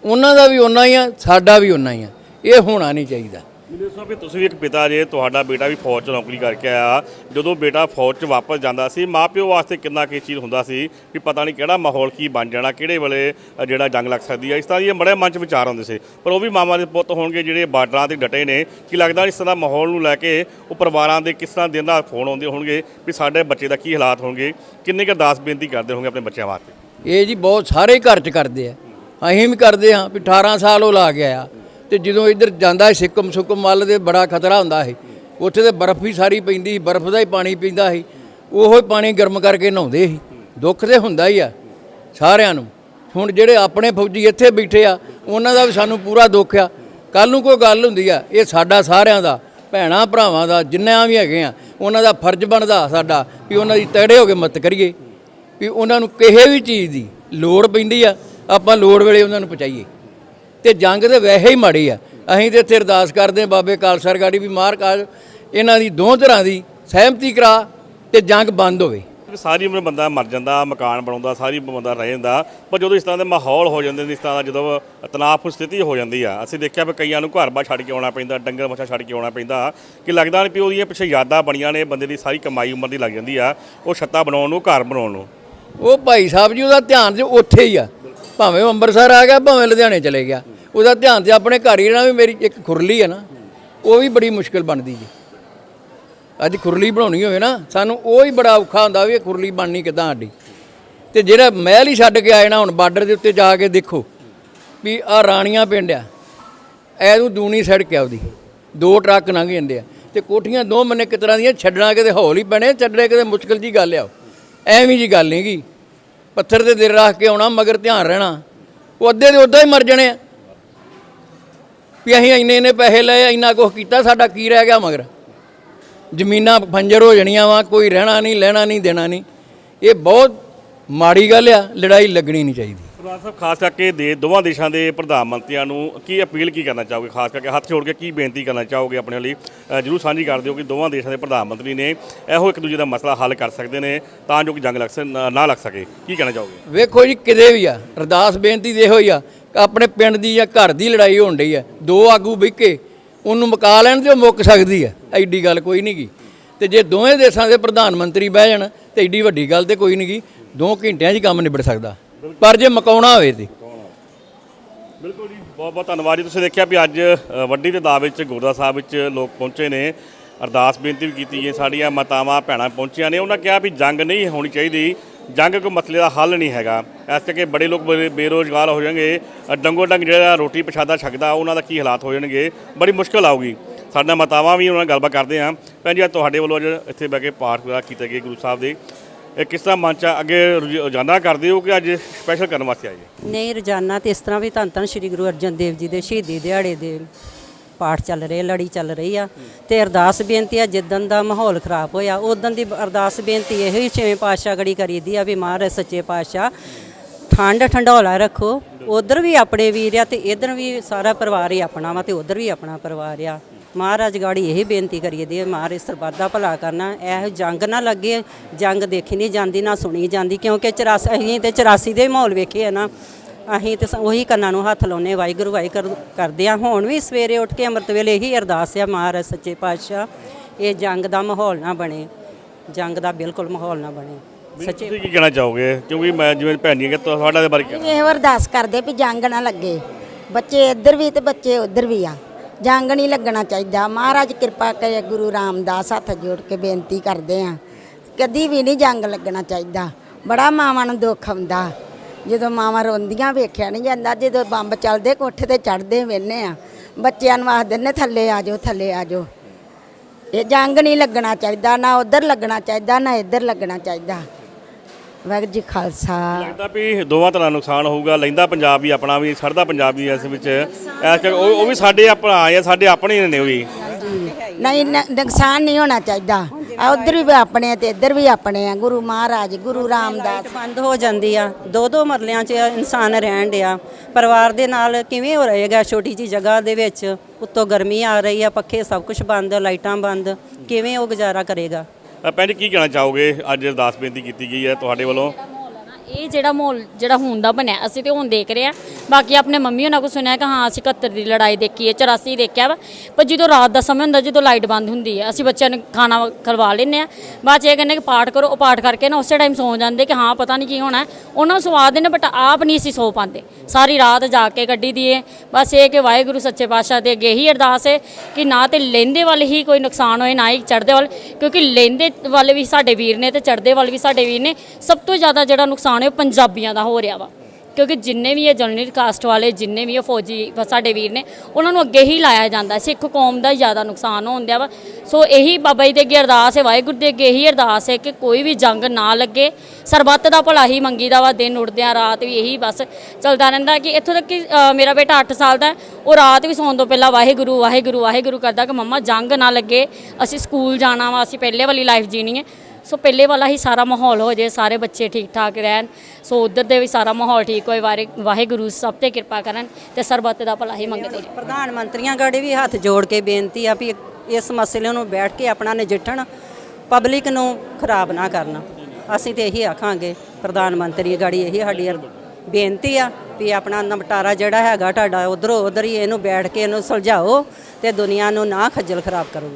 ਉਹਨਾਂ ਦਾ ਵੀ ਉਨਾ ਹੀ ਆ, ਸਾਡਾ ਵੀ ਉਨਾ ਹੀ ਆ। ਇਹ ਹੋਣਾ ਨਹੀਂ ਚਾਹੀਦਾ। ਮੈਨੂੰ ਦੱਸੋ ਵੀ ਤੁਸੀਂ ਵੀ ਇੱਕ ਪਿਤਾ ਜੇ, ਤੁਹਾਡਾ ਬੇਟਾ ਵੀ ਫੌਜ 'ਚ ਨੌਕਰੀ ਕਰਕੇ ਆਇਆ। ਜਦੋਂ ਬੇਟਾ ਫੌਜ 'ਚ ਵਾਪਸ ਜਾਂਦਾ ਸੀ, ਮਾਪਿਓ ਵਾਸਤੇ ਕਿੰਨਾ ਕੀ ਚੀਜ਼ ਹੁੰਦਾ ਸੀ ਵੀ ਪਤਾ ਨਹੀਂ ਕਿਹੜਾ ਮਾਹੌਲ ਕੀ ਬਣ ਜਾਣਾ, ਕਿਹੜੇ ਵੇਲੇ ਜਿਹੜਾ ਜੰਗ ਲੱਗ ਸਕਦੀ ਹੈ ਇਸ ਤਰ੍ਹਾਂ ਦੀਆਂ ਬੜੇ ਮਨ 'ਚ ਵਿਚਾਰ ਆਉਂਦੇ ਸੀ। ਪਰ ਉਹ ਵੀ ਮਾਮਾ ਦੇ ਪੁੱਤ ਹੋਣਗੇ ਜਿਹੜੇ ਬਾਰਡਰਾਂ ਤੇ ਡਟੇ ਨੇ। ਕਿ ਲੱਗਦਾ ਇਸ ਤਰ੍ਹਾਂ ਮਾਹੌਲ ਨੂੰ ਲੈ ਕੇ ਉਹ ਪਰਿਵਾਰਾਂ ਦੇ ਕਿਸ ਤਰ੍ਹਾਂ ਦਿਨ ਰਾਤ ਫੋਨ ਆਉਂਦੇ ਹੋਣਗੇ ਵੀ ਸਾਡੇ ਬੱਚੇ ਦਾ ਕੀ ਹਾਲਾਤ ਹੋਣਗੇ? ਕਿੰਨੇ ਕੁ ਅਰਦਾਸ ਬੇਨਤੀ ਕਰਦੇ ਹੋਣਗੇ ਆਪਣੇ ਬੱਚਿਆਂ ਵਾਸਤੇ? ਇਹ ਜੀ ਬਹੁਤ ਸਾਰੇ ਘਰ 'ਚ ਕਰਦੇ ਆ। ਅਸੀਂ ਵੀ ਕਰਦੇ ਹਾਂ ਵੀ 18 ਸਾਲ ਉਹ ਲਾ ਗਿਆ ਆ ਤੇ ਜਦੋਂ ਇੱਧਰ ਜਾਂਦਾ ਸੀ ਸਿੱਕਮ ਸੁੱਕਮ ਵੱਲ ਦੇ ਬੜਾ ਖਤਰਾ ਹੁੰਦਾ ਸੀ। ਉੱਥੇ ਤੇ ਬਰਫ਼ ਵੀ ਸਾਰੀ ਪੈਂਦੀ ਸੀ, ਬਰਫ਼ ਦਾ ਹੀ ਪਾਣੀ ਪੀਂਦਾ ਸੀ। ਉਹੋ ਹੀ ਪਾਣੀ ਗਰਮ ਕਰਕੇ ਨਹਾਉਂਦੇ ਸੀ। ਦੁੱਖ ਤੇ ਹੁੰਦਾ ਹੀ ਆ ਸਾਰਿਆਂ ਨੂੰ। ਹੁਣ ਜਿਹੜੇ ਆਪਣੇ ਫੌਜੀ ਇੱਥੇ ਬੈਠੇ ਆ, ਉਹਨਾਂ ਦਾ ਵੀ ਸਾਨੂੰ ਪੂਰਾ ਦੁੱਖ ਆ। ਕੱਲ ਨੂੰ ਕੋਈ ਗੱਲ ਹੁੰਦੀ ਆ, ਇਹ ਸਾਡਾ ਸਾਰਿਆਂ ਦਾ, ਭੈਣਾਂ ਭਰਾਵਾਂ ਦਾ, ਜਿੰਨਿਆਂ ਵੀ ਹੈਗੇ ਆ, ਉਹਨਾਂ ਦਾ ਫਰਜ਼ ਬਣਦਾ ਸਾਡਾ ਵੀ ਉਹਨਾਂ ਦੀ ਤੜੇ ਹੋ ਕੇ ਮਦਦ ਕਰੀਏ। ਵੀ ਉਹਨਾਂ ਨੂੰ ਕਿਸੇ ਵੀ ਚੀਜ਼ ਦੀ ਲੋੜ ਪੈਂਦੀ ਆ, ਆਪਾਂ ਲੋੜ ਵੇਲੇ ਉਹਨਾਂ ਨੂੰ ਪਹੁੰਚਾਈਏ। ਤੇ ਜੰਗ ਤੇ ਵੈਸੇ ਹੀ ਮਾੜੀ ਆ। ਅਸੀਂ ਤੇ ਇੱਥੇ ਅਰਦਾਸ ਕਰਦੇ ਹਾਂ ਬਾਬੇ ਕਾਲਸਰ ਗਾੜੀ ਵੀ ਮਾਰ ਕਾਜ ਇਹਨਾਂ ਦੀ ਦੋ ਤਰ੍ਹਾਂ ਦੀ ਸਹਿਮਤੀ ਕਰਾ ਤੇ ਜੰਗ ਬੰਦ ਹੋਵੇ। ਸਾਰੀ ਉਮਰ ਬੰਦਾ ਮਰ ਜਾਂਦਾ ਮਕਾਨ ਬਣਾਉਂਦਾ ਸਾਰੀ ਉਮਰ ਬੰਦਾ ਰਹਿ ਜਾਂਦਾ ਪਰ ਜਦੋਂ ਇਸ ਤਰ੍ਹਾਂ ਦੇ ਮਾਹੌਲ ਹੋ ਜਾਂਦੇ ਨੇ ਇਸ ਤਰ੍ਹਾਂ ਦਾ ਜਦੋਂ ਤਣਾਅਪੂਰਨ ਸਥਿਤੀ ਹੋ ਜਾਂਦੀ ਆ ਅਸੀਂ ਦੇਖਿਆ ਵੀ ਕਈਆਂ ਨੂੰ ਘਰ-ਬਾਰ ਛੱਡ ਕੇ ਆਉਣਾ ਪੈਂਦਾ ਡੰਗਰ ਮੱਛਾ ਛੱਡ ਕੇ ਆਉਣਾ ਪੈਂਦਾ ਕਿ ਲੱਗਦਾ ਨਹੀਂ ਵੀ ਉਹਦੀਆਂ ਪਿੱਛੇ ਯਾਦਾਂ ਬਣੀਆਂ ਨੇ ਬੰਦੇ ਦੀ ਸਾਰੀ ਕਮਾਈ ਉਮਰ ਦੀ ਲੱਗ ਜਾਂਦੀ ਆ ਉਹ ਛੱਤਾਂ ਬਣਾਉਣ ਨੂੰ ਘਰ ਬਣਾਉਣ ਨੂੰ। ਉਹ ਭਾਈ ਸਾਹਿਬ ਜੀ ਉਹਦਾ ਧਿਆਨ ਤੇ ਉੱਥੇ ਹੀ ਆ। ਭਾਵੇਂ ਉਹ ਅੰਮ੍ਰਿਤਸਰ ਆ ਗਿਆ ਭਾਵੇਂ ਲੁਧਿਆਣੇ ਚਲੇ ਗਿਆ। ਉਹਦਾ ਧਿਆਨ ਤੇ ਆਪਣੇ ਘਰ ਹੀ ਰਹਿਣਾ ਵੀ ਮੇਰੀ ਇੱਕ ਖੁਰਲੀ ਹੈ ਨਾ, ਉਹ ਵੀ ਬੜੀ ਮੁਸ਼ਕਲ ਬਣਦੀ ਜੀ। ਅੱਜ ਖੁਰਲੀ ਬਣਾਉਣੀ ਹੋਵੇ ਨਾ, ਸਾਨੂੰ ਉਹ ਹੀ ਬੜਾ ਔਖਾ ਹੁੰਦਾ ਵੀ ਇਹ ਖੁਰਲੀ ਬਣਨੀ ਕਿਦਾਂ ਸਾਡੀ। ਤੇ ਜਿਹੜਾ ਮਹਿਲ ਹੀ ਛੱਡ ਕੇ ਆਏ ਨਾ ਹੁਣ ਬਾਰਡਰ ਦੇ ਉੱਤੇ ਜਾ ਕੇ ਦੇਖੋ ਵੀ ਆ ਰਾਣੀਆਂ ਪਿੰਡ ਆ। ਐਨੂੰ ਦੂਣੀ ਸੜਕ ਆ ਉਹਦੀ। ਦੋ ਟਰੱਕ ਲੰਘ ਜਾਂਦੇ ਆ। ਤੇ ਕੋਠੀਆਂ ਦੋ ਮੰਨੇ ਕਿ ਤਰ੍ਹਾਂ ਦੀਆਂ, ਛੱਡਣਾ ਕਿਤੇ ਹੌਲ ਹੀ ਪੈਣੇ, ਛੱਡਣੇ ਕਿਤੇ ਮੁਸ਼ਕਲ ਜੀ ਗੱਲ ਆ ਐਵੇਂ ਜੀ ਗੱਲ ਨਹੀਂਗੀ ਪੱਥਰ ਤੇ ਦਿਲ ਰੱਖ ਕੇ ਆਉਣਾ, ਮਗਰ ਧਿਆਨ ਰਹਿਣਾ। ਉਹ ਅੱਧੇ ਦੇ ਉਦਾਂ ਹੀ ਮਰ ਜਾਣੇ ਆ। ਵੀ ਅਸੀਂ ਇੰਨੇ ਇੰਨੇ ਪੈਸੇ ਲਏ ਇੰਨਾ ਕੁਝ ਕੀਤਾ ਸਾਡਾ ਕੀ ਰਹਿ ਗਿਆ ਮਗਰ? ਜ਼ਮੀਨਾਂ ਫੰਜਰ ਹੋ ਜਾਣੀਆਂ ਵਾ ਕੋਈ ਰਹਿਣਾ ਨਹੀਂ ਲੈਣਾ ਨਹੀਂ ਦੇਣਾ ਨਹੀਂ। ਇਹ ਬਹੁਤ ਮਾੜੀ ਗੱਲ ਆ ਲੜਾਈ ਲੱਗਣੀ ਨਹੀਂ ਚਾਹੀਦੀ। ਸਰਦਾਰ ਸਾਹਿਬ ਖਾਸ ਕਰਕੇ ਦੇ ਦੋਵਾਂ ਦੇਸ਼ਾਂ ਦੇ ਪ੍ਰਧਾਨ ਮੰਤਰੀਆਂ ਨੂੰ ਕੀ ਅਪੀਲ ਕੀ ਕਰਨਾ ਚਾਹੋਗੇ? ਖਾਸ ਕਰਕੇ ਹੱਥ ਜੋੜ ਕੇ ਕੀ ਬੇਨਤੀ ਕਰਨਾ ਚਾਹੋਗੇ ਆਪਣੇ ਲਈ? ਜਰੂਰ ਸਾਂਝੀ ਕਰ ਦਿਓ ਕਿ ਦੋਵਾਂ ਦੇਸ਼ਾਂ ਦੇ ਪ੍ਰਧਾਨ ਮੰਤਰੀ ਨੇ ਇਹੋ ਇੱਕ ਦੂਜੇ ਦਾ ਮਸਲਾ ਹੱਲ ਕਰ ਸਕਦੇ ਨੇ ਤਾਂ ਜੋ ਕਿ ਜੰਗ ਲੱਗ ਨਾ ਲੱਗ ਸਕੇ। ਕੀ ਕਹਿਣਾ ਚਾਹੋਗੇ? ਵੇਖੋ ਜੀ ਕਿਤੇ ਵੀ ਆ ਅਰਦਾਸ ਬੇਨਤੀ ਦੇ ਹੋਈ ਆ ਆਪਣੇ ਪਿੰਡ ਦੀ ਜਾਂ ਘਰ ਦੀ ਲੜਾਈ ਹੋਣ ਡਈ ਹੈ ਦੋ ਆਗੂ ਵਿਕ ਕੇ ਉਹਨੂੰ ਮੁਕਾ ਲੈਣ ਤੇ ਉਹ ਮੁੱਕ ਸਕਦੀ ਹੈ ਐਡੀ ਗੱਲ ਕੋਈ ਨਹੀਂ ਗੀ। ਤੇ ਜੇ ਦੋਵੇਂ ਦੇਸ਼ਾਂ ਦੇ ਪ੍ਰਧਾਨ ਮੰਤਰੀ ਬਹਿ ਜਾਣ ਤੇ ਐਡੀ ਵੱਡੀ ਗੱਲ ਤੇ ਕੋਈ ਨਹੀਂ ਗੀ। ਦੋ ਘੰਟਿਆਂ 'ਚ ਕੰਮ ਨਿਬੜ ਸਕਦਾ। ਪਰ ਜੇ ਮਕਾਉਣਾ ਹੋਵੇ ਤੇ। ਬਿਲਕੁਲ ਜੀ ਬਹੁਤ ਬਹੁਤ ਧੰਨਵਾਦ ਜੀ। ਤੁਸੀਂ ਦੇਖਿਆ ਵੀ ਅੱਜ ਅ, ਵੱਡੀ ਤਾਦਾਦ ਵਿੱਚ ਗੁਰਦੁਆਰਾ ਸਾਹਿਬ ਵਿੱਚ ਲੋਕ ਪਹੁੰਚੇ ਨੇ। ਅਰਦਾਸ ਬੇਨਤੀ ਵੀ ਕੀਤੀ ਹੈ ਸਾਡੀਆਂ ਮਾਤਾਵਾਂ ਭੈਣਾਂ ਪਹੁੰਚੀਆਂ ਨੇ। ਉਹਨਾਂ ਕਿਹਾ ਵੀ ਜੰਗ ਨਹੀਂ ਹੋਣੀ ਚਾਹੀਦੀ। ਜੰਗ ਕੋਈ ਮਸਲੇ ਦਾ ਹੱਲ ਨਹੀਂ ਹੈਗਾ। ਇਸ ਕਰਕੇ ਬੜੇ ਲੋਕ ਬੇ- ਬੇਰੋਜ਼ਗਾਰ ਹੋ ਜਾਣਗੇ। ਡੰਗੋ ਡੰਗ ਜਿਹੜਾ ਰੋਟੀ ਪਛਾਦਾ ਛਕਦਾ, ਉਹਨਾਂ ਦਾ ਕੀ ਹਾਲਾਤ ਹੋ ਜਾਣਗੇ? ਬੜੀ ਮੁਸ਼ਕਲ ਆਊਗੀ। ਸਾਡਾ ਮਾਤਾਵਾਂ ਵੀ ਉਹਨਾਂ ਨਾਲ ਗੱਲਬਾਤ ਕਰਦੇ ਹਾਂ ਭੈਣ ਜੀ, ਅੱਜ ਤੁਹਾਡੇ ਵੱਲੋਂ ਅੱਜ ਇੱਥੇ ਬਹਿ ਕੇ ਪਾਠ ਵਗੈਰਾ ਕੀਤੇ ਗਏ ਗੁਰੂ ਸਾਹਿਬ ਦੇ। ਇਹ ਕਿਸ ਤਰ੍ਹਾਂ ਮਨ ਚ ਅੱਗੇ ਰੁਝ- ਰੋਜ਼ਾਨਾ ਕਰਦੇ ਹੋ ਕਿ ਅੱਜ ਸਪੈਸ਼ਲ ਕਰਨ ਵਾਸਤੇ ਆਏ ਜੀ? ਨਹੀਂ, ਰੋਜ਼ਾਨਾ ਤੇ ਇਸ ਤਰ੍ਹਾਂ ਵੀ ਧੰਨ ਧੰਨ ਸ੍ਰੀ ਗੁਰੂ ਅਰਜਨ ਦੇਵ ਜੀ ਦੇ ਸ਼ਹੀਦੀ ਦਿਹਾੜੇ ਦੇ ਪਾਠ ਚੱਲ ਰਹੇ, ਲੜੀ ਚੱਲ ਰਹੀ ਆ। ਤੇ ਅਰਦਾਸ ਬੇਨਤੀ ਆ, ਜਿੱਦਣ ਦਾ ਮਾਹੌਲ ਖਰਾਬ ਹੋਇਆ ਉਦੋਂ ਦੀ ਅਰਦਾਸ ਬੇਨਤੀ ਇਹੋ ਹੀ ਛੇਵੇਂ ਪਾਤਸ਼ਾਹ ਗੜੀ ਕਰੀਦੀ ਆ ਵੀ ਮਹਾਰਾਜ ਸੱਚੇ ਪਾਤਸ਼ਾਹ, ਠੰਡ ਠੰਡੌਲਾ ਰੱਖੋ। ਉਧਰ ਵੀ ਆਪਣੇ ਵੀਰ ਆ ਤੇ ਇਧਰ ਵੀ ਸਾਰਾ ਪਰਿਵਾਰ ਹੀ ਆਪਣਾ ਵਾ ਤੇ ਉਧਰ ਵੀ ਆਪਣਾ ਪਰਿਵਾਰ ਆ। ਮਹਾਰਾਜ ਗਾੜੀ ਇਹ ਬੇਨਤੀ ਕਰੀਏ ਦੀ ਮਹਾਰਾਜ ਸਰਬੱਤ ਦਾ ਭਲਾ ਕਰਨਾ। ਇਹ ਜੰਗ ਨਾ ਲੱਗੇ, ਜੰਗ ਦੇਖੀ ਨਹੀਂ ਜਾਂਦੀ, ਨਾ ਸੁਣੀ ਜਾਂਦੀ, ਕਿਉਂਕਿ 84 ਅਸੀਂ ਤੇ 84 ਦੇ ਮਾਹੌਲ ਵੇਖੇ ਆ ਨਾ। ਅਸੀਂ ਤੇ ਸ- ਉਹੀ ਕੰਨਾਂ ਨੂੰ ਹੱਥ ਲਾਉਨੇ ਵਾਹਿਗੁਰੂ ਵਾਹਿਗੁਰੂ ਕਰਦੇ ਆ ਹੁਣ ਵੀ ਸਵੇਰੇ ਉੱਠ ਕੇ ਅੰਮ੍ਰਿਤ ਵੇਲੇ ਇਹੀ ਅਰਦਾਸ ਆ ਮਹਾਰਾਜ ਸੱਚੇ ਪਾਤਸ਼ਾਹ ਇਹ ਜੰਗ ਦਾ ਮਾਹੌਲ ਨਾ ਬਣੇ ਜੰਗ ਦਾ ਬਿਲਕੁਲ ਮਾਹੌਲ ਨਾ ਬਣੇ। ਸੱਚੇ ਤੁਸੀਂ ਕੀ ਕਹਿਣਾ ਚਾਹੋਗੇ? ਕਿਉਂਕਿ ਮੈਂ ਜਿਵੇਂ ਭੈਣ ਜੀ ਕਿ ਤੁਹਾਡਾ ਦੇ ਬਾਰੇ ਕਹਿਣਾ? ਇਹ ਅਰਦਾਸ ਕਰਦੇ ਵੀ ਜੰਗ ਨਾ ਲੱਗੇ। ਬੱਚੇ ਇੱਧਰ ਵੀ ਤੇ ਬੱਚੇ ਉੱਧਰ ਵੀ ਆ। ਜੰਗ ਨਹੀਂ ਲੱਗਣਾ ਚਾਹੀਦਾ। ਮਹਾਰਾਜ ਕਿਰਪਾ ਕਰੇ ਗੁਰੂ ਰਾਮਦਾਸ ਹੱਥ ਜੋੜ ਕੇ ਬੇਨਤੀ ਕਰਦੇ ਆ। ਕਦੀ ਵੀ ਨਹੀਂ ਜੰਗ ਲੱਗਣਾ ਚਾਹੀਦਾ। ਬੜਾ ਮਾਵਾਂ ਨੂੰ ਦੁੱਖ ਆਉਂਦਾ ਜਦੋਂ ਮਾਵਾਂ ਰੋਂਦੀਆਂ ਵੇਖਿਆ ਨਹੀਂ ਜਾਂਦਾ ਜਦੋਂ ਬੰਬ ਚੱਲਦੇ ਕੋਠੇ ਤੇ ਚੜਦੇ ਵੇਨੇ ਆ। ਬੱਚਿਆਂ ਨੂੰ ਆਖਦੇ ਨੇ ਥੱਲੇ ਆ ਜਾਓ ਥੱਲੇ ਆ ਜਾਓ। ਇਹ ਜੰਗ ਨਹੀਂ ਲੱਗਣਾ ਚਾਹੀਦਾ ਨਾ ਉਧਰ ਲੱਗਣਾ ਚਾਹੀਦਾ ਨਾ ਇੱਧਰ ਲੱਗਣਾ ਚਾਹੀਦਾ। ਵਾਹਿਗੁਰੂ ਜੀ ਖਾਲਸਾ। ਲੱਗਦਾ ਵੀ ਦੋਵਾਂ ਤਰ੍ਹਾਂ ਨੁਕਸਾਨ ਹੋਊਗਾ ਲੈਂਦਾ ਪੰਜਾਬ ਵੀ ਆਪਣਾ ਵੀ ਸੜਦਾ ਪੰਜਾਬ ਵੀ ਇਸ ਵਿੱਚ। ਕਰਕੇ ਉਹ ਉਹ ਵੀ ਸਾਡੇ ਆਪਣਾ ਆ ਸਾਡੇ ਆਪਣੇ ਨੇ ਉਹ ਵੀ। ਨਹੀਂ ਨ- ਨੁਕਸਾਨ ਨਹੀਂ ਹੋਣਾ ਚਾਹੀਦਾ। ਆ ਉਧਰ ਵੀ ਆਪਣੇ ਆ ਤੇ ਇੱਧਰ ਵੀ ਆਪਣੇ ਆ ਗੁਰੂ ਮਹਾਰਾਜ ਗੁਰੂ ਰਾਮਦਾਸ। ਬੰਦ ਹੋ ਜਾਂਦੀ ਆ। ਦੋ ਦੋ ਮਰਲਿਆਂ 'ਚ ਇਨਸਾਨ ਰਹਿਣ ਡਿਆ। ਪਰਿਵਾਰ ਦੇ ਨਾਲ ਕਿਵੇਂ ਹੋ ਰਹੇਗਾ ਛੋਟੀ ਜੀ ਜਗ੍ਹਾ ਦੇ ਵਿੱਚ? ਉੱਤੋਂ ਗਰਮੀ ਆ ਰਹੀ ਆ ਪੱਖੇ ਸਭ ਕੁਝ ਬੰਦ ਲਾਈਟਾਂ ਬੰਦ। ਕਿਵੇਂ ਉਹ ਗੁਜ਼ਾਰਾ ਕਰੇਗਾ? ਭੈਣ ਜੀ ਕੀ ਕਹਿਣਾ ਚਾਹੋਗੇ? ਅੱਜ ਅਰਦਾਸ ਬੇਨਤੀ ਕੀਤੀ ਗਈ ਹੈ ਤੁਹਾਡੇ ਵੱਲੋਂ। ਇਹ ਜਿਹੜਾ ਮਾਹੌਲ ਜਿਹੜਾ ਹੁਣ ਦਾ ਬਣਿਆ, ਅਸੀਂ ਤੇ ਹੁਣ ਦੇਖ ਰਹੇ ਆ ਬਾਕੀ ਆਪਣੇ ਮੰਮੀ ਉਹਨਾਂ ਕੋ ਸੁਣਿਆ ਕਿ ਹਾਂ, ਅਸੀਂ 71 ਦੀ ਲੜਾਈ ਦੇਖੀ ਹੈ 84 ਦੇਖਿਆ ਵਾ। ਪਰ ਜਦੋਂ ਰਾਤ ਦਾ ਸਮੇਂ ਹੁੰਦਾ, ਜਦੋਂ ਲਾਈਟ ਬੰਦ ਹੁੰਦੀ ਹੈ, ਅਸੀਂ ਬੱਚਿਆਂ ਨੂੰ ਖਾਣਾ ਖਲਵਾ ਲੈਂਦੇ ਆ ਬਾਅਦ ਚ ਇਹ ਕਹਿੰਦੇ ਕਿ ਪਾਠ ਕਰੋ, ਉਹ ਪਾਠ ਕਰਕੇ ਨਾ ਉਸੇ ਟਾਈਮ ਸੌਂ ਜਾਂਦੇ ਕਿ ਹਾਂ, ਪਤਾ ਨਹੀਂ ਕੀ ਹੋਣਾ ਉਹਨਾਂ ਨੂੰ ਸਵਾ ਦਿੰਦੇ ਬਟ ਆਪ ਨਹੀਂ ਅਸੀਂ ਸੌ ਪਾਉਂਦੇ। ਸਾਰੀ ਰਾਤ ਜਾ ਕੇ ਕੱਢੀ ਦੀਏ ਬਸ ਇਹ ਕਿ ਵਾਹਿਗੁਰੂ ਸੱਚੇ ਪਾਤਸ਼ਾਹ ਦੇ ਅੱਗੇ ਹੀ ਅਰਦਾਸ ਹੈ ਕਿ ਨਾ ਤੇ ਲੈਂਦੇ ਵੱਲ ਹੀ ਕੋਈ ਨੁਕਸਾਨ ਹੋਏ, ਨਾ ਹੀ ਚੜ੍ਹਦੇ ਵੱਲ। ਕਿਉਂਕਿ ਲੈਂਦੇ ਵੱਲ ਵੀ ਸਾਡੇ ਵੀਰ ਨੇ ਤੇ ਚੜ੍ਹਦੇ ਵੱਲ ਵੀ ਸਾਡੇ ਵੀਰ ਨੇ। ਸਭ ਤੋਂ ਜ਼ਿਆਦਾ ਜਿਹੜਾ ਨੁਕਸਾਨ ਹੈ ਉਹ ਪੰਜਾਬੀਆਂ ਦਾ ਹੋ ਰਿਹਾ ਵਾ। ਕਿਉਂਕਿ ਜਿੰਨੇ ਵੀ ਇਹ ਜਨਰਲ ਕਾਸਟ ਵਾਲੇ, ਜਿੰਨੇ ਵੀ ਇਹ ਫੌਜੀ ਸਾਡੇ ਵੀਰ ਨੇ, ਉਹਨਾਂ ਨੂੰ ਅੱਗੇ ਹੀ ਲਾਇਆ ਜਾਂਦਾ। ਸਿੱਖ ਕੌਮ ਦਾ ਜ਼ਿਆਦਾ ਨੁਕਸਾਨ ਹੋਣ ਵਾ। ਸੋ ਇਹੀ ਬਾਬਾ ਜੀ ਦੇ ਅੱਗੇ ਅਰਦਾਸ ਹੈ, ਵਾਹਿਗੁਰੂ ਦੇ ਅੱਗੇ ਇਹੀ ਅਰਦਾਸ ਹੈ ਕਿ ਕੋਈ ਵੀ ਜੰਗ ਨਾ ਲੱਗੇ। ਸਰਬੱਤ ਦਾ ਭਲਾ ਹੀ ਮੰਗੀਦਾ ਵਾ, ਦਿਨ ਉੱਡਦਿਆਂ ਰਾਤ ਵੀ ਇਹੀ ਬਸ ਚੱਲਦਾ ਰਹਿੰਦਾ ਕਿ ਇੱਥੋਂ ਤੱਕ ਕਿ ਮੇਰਾ ਬੇਟਾ 8 ਸਾਲ ਦਾ ਉਹ ਰਾਤ ਵੀ ਸੌਣ ਤੋਂ ਪਹਿਲਾਂ ਵਾਹਿਗੁਰੂ ਵਾਹਿਗੁਰੂ ਵਾਹਿਗੁਰੂ ਕਰਦਾ ਕਿ ਮੰਮਾ ਜੰਗ ਨਾ ਲੱਗੇ। ਅਸੀਂ ਸਕੂਲ ਜਾਣਾ ਵਾ, ਅਸੀਂ ਪਹਿਲੇ ਵਾਲੀ ਲਾਈਫ ਜੀਣੀ ਹੈ। ਸੋ ਪਹਿਲੇ ਵਾਲਾ ਹੀ ਸਾਰਾ ਮਾਹੌਲ ਹੋ ਜੇ, ਸਾਰੇ ਬੱਚੇ ਠੀਕ ਠਾਕ ਰਹਿਣ। ਸੋ ਉਧਰ ਦੇ ਵੀ ਸਾਰਾ ਮਾਹੌਲ ਠੀਕ ਹੋਏ ਵਾਰੇ ਵਾਹਿਗੁਰੂ ਸਭ ਤੇ ਕਿਰਪਾ ਕਰਨ ਤੇ ਸਰਬੱਤ ਦਾ ਭਲਾ ਹੀ ਮੰਗਦੇ ਨੇ ਪ੍ਰਧਾਨ ਮੰਤਰੀਆਂ ਗਾੜੀ ਵੀ ਹੱਥ ਜੋੜ ਕੇ ਬੇਨਤੀ ਆ ਵੀ ਇਸ ਮਸਲੇ ਨੂੰ ਬੈਠ ਕੇ ਆਪਣਾ ਨਜਿੱਠਣ, ਪਬਲਿਕ ਨੂੰ ਖਰਾਬ ਨਾ ਕਰਨ। ਅਸੀਂ ਤੇ ਇਹੀ ਆਖਾਂਗੇ, ਪ੍ਰਧਾਨ ਮੰਤਰੀ ਗਾੜੀ ਇਹੀ ਸਾਡੀ ਬੇਨਤੀ ਆ ਵੀ ਆਪਣਾ ਨਿਪਟਾਰਾ ਜਿਹੜਾ ਹੈਗਾ ਤੁਹਾਡਾ ਉਧਰੋਂ ਉਧਰ ਹੀ ਇਹਨੂੰ ਬੈਠ ਕੇ ਇਹਨੂੰ ਸੁਲਝਾਓ ਤੇ ਦੁਨੀਆ ਨੂੰ ਨਾ ਖੱਜਲ ਖਰਾਬ ਕਰੋ।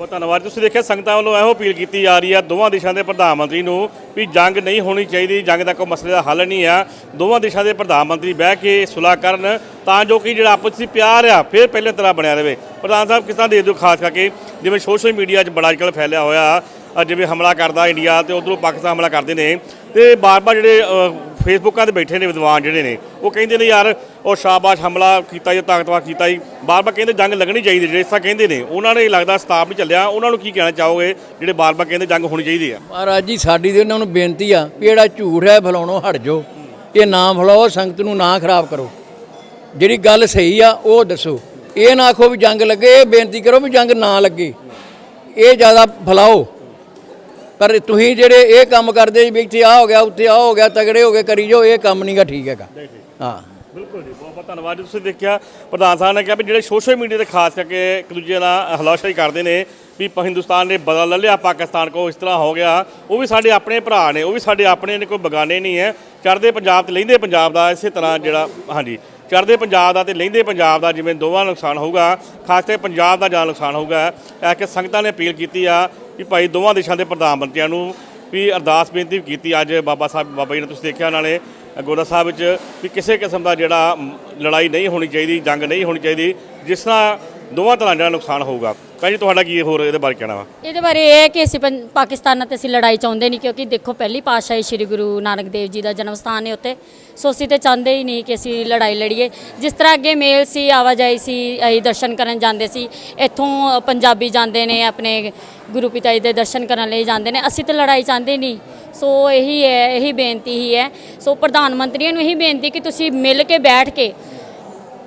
ਬਹੁਤ ਧੰਨਵਾਦ। ਤੁਸੀਂ ਦੇਖਿਆ ਸੰਗਤਾਂ ਵੱਲੋਂ ਇਹੋ ਅਪੀਲ ਕੀਤੀ ਜਾ ਰਹੀ ਹੈ ਦੋਵਾਂ ਦੇਸ਼ਾਂ ਦੇ ਪ੍ਰਧਾਨ ਮੰਤਰੀ ਨੂੰ ਵੀ ਜੰਗ ਨਹੀਂ ਹੋਣੀ ਚਾਹੀਦੀ, ਜੰਗ ਦਾ ਕੋਈ ਮਸਲੇ ਦਾ ਹੱਲ ਨਹੀਂ ਆ। ਦੋਵਾਂ ਦੇਸ਼ਾਂ ਦੇ ਪ੍ਰਧਾਨ ਮੰਤਰੀ ਬਹਿ ਕੇ ਸੁਲਾਹ ਕਰਨ ਤਾਂ ਜੋ ਕਿ ਜਿਹੜਾ ਆਪਸ ਵਿੱਚ ਪਿਆਰ ਆ, ਫਿਰ ਪਹਿਲੇ ਤਰ੍ਹਾਂ ਬਣਿਆ ਰਹੇ। ਪ੍ਰਧਾਨ ਸਾਹਿਬ, ਕਿਸ ਤਰ੍ਹਾਂ ਦੇ ਦਿਓ ਖਾਸ ਕਰਕੇ ਜਿਵੇਂ ਸੋਸ਼ਲ ਮੀਡੀਆ 'ਚ ਬੜਾ ਅੱਜਕੱਲ ਫੈਲਿਆ ਹੋਇਆ ਜਿਵੇਂ ਹਮਲਾ ਕਰਦਾ ਇੰਡੀਆ ਤੇ ਉਧਰੋਂ ਪਾਕਿਸਤਾਨ ਹਮਲਾ ਕਰਦੇ ਨੇ ਤੇ ਬਾਰ-ਬਾਰ ਜਿਹੜੇ ਫੇਸਬੁੱਕਾਂ ਤੇ ਬੈਠੇ ਨੇ ਵਿਦਵਾਨ ਜਿਹੜੇ ਨੇ, ਉਹ ਕਹਿੰਦੇ ਨੇ, ਯਾਰ, ਉਹ ਸ਼ਾਬਾਸ਼, ਹਮਲਾ ਕੀਤਾ, ਜੀ ਤਾਕਤਵਰ ਕੀਤਾ ਜੀ। ਬਾਰ-ਬਾਰ ਕਹਿੰਦੇ ਜੰਗ ਲੱਗਣੀ ਚਾਹੀਦੀ, ਜਿਹੜੇ ਇਸ ਤਰ੍ਹਾਂ ਕਹਿੰਦੇ ਨੇ, ਉਹਨਾਂ ਨੇ ਲੱਗਦਾ ਸਤਾਪ ਨਹੀਂ ਚੱਲਿਆ। ਉਹਨਾਂ ਨੂੰ ਕੀ ਕਹਿਣਾ ਚਾਹੋਗੇ, ਜਿਹੜੇ ਬਾਰ-ਬਾਰ ਕਹਿੰਦੇ ਜੰਗ ਹੋਣੀ ਚਾਹੀਦੀ ਆ? ਮਹਾਰਾਜ ਜੀ, ਸਾਡੀ ਤੇ ਉਹਨਾਂ ਨੂੰ ਬੇਨਤੀ ਆ ਵੀ ਜਿਹੜਾ ਝੂਠ ਹੈ ਫਲਾਉਣੋਂ ਹਟ ਜਾਓ। ਇਹ ਨਾ ਫਲਾਓ ਸੰਗਤ ਨੂੰ ਨਾ ਖਰਾਬ ਕਰੋ। ਜਿਹੜੀ ਗੱਲ ਸਹੀ ਆ, ਉਹ ਦੱਸੋ। ਇਹ ਨਾ ਆਖੋ ਵੀ ਜੰਗ ਲੱਗੇ, ਇਹ ਬੇਨਤੀ ਕਰੋ ਵੀ ਜੰਗ ਨਾ ਲੱਗੇ। ਇਹ ਜ਼ਿਆਦਾ ਫਲਾਓ ਪਰ ਤੁਸੀਂ ਜਿਹੜੇ ਇਹ ਕੰਮ ਕਰਦੇ ਜੀ ਵੀ ਇੱਥੇ ਆ ਹੋ ਗਿਆ ਉੱਥੇ ਆ ਹੋ ਗਿਆ ਤਗੜੇ ਹੋ ਗਏ ਕਰੀ ਜਾਓ ਇਹ ਕੰਮ ਨਹੀਂਗਾ ਠੀਕ ਹੈਗਾ। ਹਾਂ। ਬਿਲਕੁਲ ਜੀ ਬਹੁਤ ਬਹੁਤ ਧੰਨਵਾਦ ਜੀ। ਤੁਸੀਂ ਦੇਖਿਆ ਪ੍ਰਧਾਨ ਸਾਹਿਬ ਨੇ ਕਿਹਾ ਵੀ ਜਿਹੜੇ ਸੋਸ਼ਲ ਮੀਡੀਆ ਤੇ ਖਾਸ ਕਰਕੇ ਇੱਕ ਦੂਜੇ ਨਾਲ ਹਲਾਸ਼ਾਈ ਕਰਦੇ ਨੇ ਵੀ ਹਿੰਦੁਸਤਾਨ ਨੇ ਬਦਲ ਲਿਆ ਪਾਕਿਸਤਾਨ ਕੋ ਇਸ ਤਰ੍ਹਾਂ ਹੋ ਗਿਆ ਉਹ ਵੀ ਸਾਡੇ ਆਪਣੇ ਭਰਾ ਨੇ ਉਹ ਵੀ ਸਾਡੇ ਆਪਣੇ ਨੇ ਕੋਈ ਬਗਾਨੇ ਨਹੀਂ ਹੈ। ਚੜ੍ਹਦੇ ਪੰਜਾਬ ਤੇ ਲਹਿੰਦੇ ਪੰਜਾਬ ਦਾ ਇਸੇ ਤਰ੍ਹਾਂ ਜਿਹੜਾ ਹਾਂਜੀ। ਚੜ੍ਹਦੇ ਪੰਜਾਬ ਦਾ ਤੇ ਲਹਿੰਦੇ ਪੰਜਾਬ ਦਾ ਜਿਵੇਂ ਦੋਵਾਂ ਦਾ ਨੁਕਸਾਨ ਹੋਊਗਾ, ਖਾਸ ਕਰਕੇ ਪੰਜਾਬ ਦਾ ਜ਼ਿਆਦਾ ਨੁਕਸਾਨ ਹੋਊਗਾ, ਇਹ ਕਿ ਸੰਗਤਾਂ ਨੇ ਅਪੀਲ ਕੀਤੀ ਆ ਵੀ ਭਾਈ ਦੋਵਾਂ ਦੇਸ਼ਾਂ ਦੇ ਪ੍ਰਧਾਨ ਮੰਤਰੀਆਂ ਨੂੰ ਵੀ ਅਰਦਾਸ ਬੇਨਤੀ ਵੀ ਕੀਤੀ। ਅੱਜ ਬਾਬਾ ਸਾਹਿਬ, ਬਾਬਾ ਜੀ ਨੇ ਤੁਸੀਂ ਦੇਖਿਆ ਨਾਲੇ ਗੋਰਾ ਸਾਹਿਬ ਵਿੱਚ ਵੀ ਕਿਸੇ ਕਿਸਮ ਦਾ ਜਿਹੜਾ ਲੜਾਈ ਨਹੀਂ ਹੋਣੀ ਚਾਹੀਦੀ, ਜੰਗ ਨਹੀਂ ਹੋਣੀ ਚਾਹੀਦੀ, ਜਿਸ ਤਰ੍ਹਾਂ ਦੋਵਾਂ ਤਰ੍ਹਾਂ ਜਿਹੜਾ ਨੁਕਸਾਨ ਹੋਊਗਾ। ਭਾਈ ਤੁਹਾਡਾ ਕੀ ਹੋਰ ਇਹਦੇ ਬਾਰੇ ਕਹਿਣਾ ਵਾ? ਇਹਦੇ ਬਾਰੇ ਇਹ ਹੈ ਕਿ ਅਸੀਂ ਪੰ- ਪਾਕਿਸਤਾਨ ਨਾਲ ਤੇ ਅਸੀਂ ਲੜਾਈ ਚਾਹੁੰਦੇ ਨਹੀਂ ਕਿਉਂਕਿ ਦੇਖੋ, ਪਹਿਲੀ ਪਾਤਸ਼ਾਹੀ ਸ੍ਰੀ ਗੁਰੂ ਨਾਨਕ ਦੇਵ ਜੀ ਦਾ ਜਨਮ ਸਥਾਨ ਹੈ ਉੱਥੇ। ਸੋ ਅਸੀਂ ਤੇ ਚਾਹੁੰਦੇ ਹੀ ਨਹੀਂ ਕਿ ਅਸੀਂ ਲੜਾਈ ਲੜੀਏ। ਜਿਸ ਤਰ੍ਹਾਂ ਅੱਗੇ ਮੇਲ ਸੀ, ਆਵਾਜਾਈ ਸੀ ਅਸੀਂ ਦਰਸ਼ਨ ਕਰਨ ਜਾਂਦੇ ਸੀ, ਇੱਥੋਂ ਪੰਜਾਬੀ ਜਾਂਦੇ ਨੇ, ਆਪਣੇ ਗੁਰੂ ਪਿਤਾ ਜੀ ਦੇ ਦਰਸ਼ਨ ਕਰਨ ਲਈ ਜਾਂਦੇ ਨੇ। ਅਸੀਂ ਤੇ ਲੜਾਈ ਚਾਹੁੰਦੇ ਨਹੀਂ। ਸੋ ਇਹੀ ਹੈ, ਇਹੀ ਬੇਨਤੀ ਹੀ ਹੈ। ਸੋ ਪ੍ਰਧਾਨ ਮੰਤਰੀਆਂ ਨੂੰ ਇਹੀ ਬੇਨਤੀ ਕਿ ਤੁਸੀਂ ਮਿਲ ਕੇ ਬੈਠ ਕੇ